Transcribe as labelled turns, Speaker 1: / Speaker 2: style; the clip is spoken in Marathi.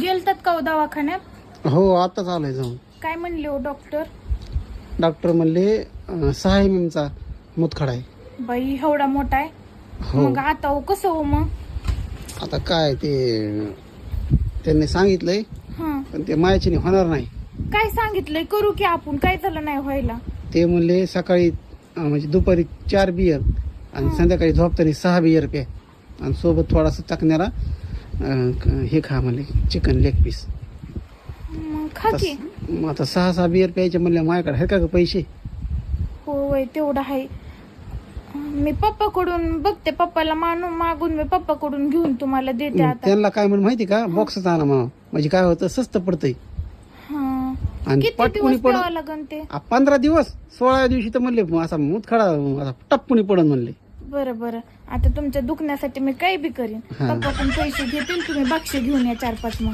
Speaker 1: गेलतात का हो दवाखान्यात?
Speaker 2: हो आताच आलोय जाऊन.
Speaker 1: काय म्हणले हो डॉक्टर
Speaker 2: डॉक्टर म्हणले अं, सहा एम एमचा मुतखडा आहे.
Speaker 1: बाई एवढा मोठा आहे?
Speaker 2: हो.
Speaker 1: मग आता हो कसं हो मग?
Speaker 2: आता काय ते त्यांनी सांगितलंय
Speaker 1: हा.
Speaker 2: पण ते मायाच्याने होणार नाही.
Speaker 1: काय सांगितलंय? करू की आपण काय झालं नाही व्हायला?
Speaker 2: ते म्हणले सकाळी अं, म्हणजे दुपारी चार बियर आणि. संध्याकाळी झोपताना सहा बियर प्या. आणि सोबत थोडासा चकण्याला अं, हे खा म्हणले चिकन लेग पीस
Speaker 1: मग खा की
Speaker 2: मग आता सहा सहा बियर प्यायचे म्हणले माझ्याकडे आहेत का ग पैसे?
Speaker 1: हो वय तेवढं आहे. मी पप्पाकडून बघते पप्पाला मानून मागून मी पप्पाकडून घेऊन तुम्हाला देते आता.
Speaker 2: त्यांना काय म्हणून माहिती का? बॉक्सच आणा म्हणा. म्हणजे काय होतं स्वस्त पडतंय.
Speaker 1: हा.
Speaker 2: आणि
Speaker 1: किती
Speaker 2: पटकुनी
Speaker 1: दिवस
Speaker 2: पड
Speaker 1: प्यावं लागन ते?
Speaker 2: आ, पंधरा दिवस? सोळा दिवशी तर म्हणले असा मुतखडा असा टप्पुनी पडन म्हणले.
Speaker 1: बरं बरं. आता तुमच्या दुखण्यासाठी मी काही बी करीन. पप्पा पण पैसे घेतील तुम्ही बक्षे घेऊन या चार पाच मग.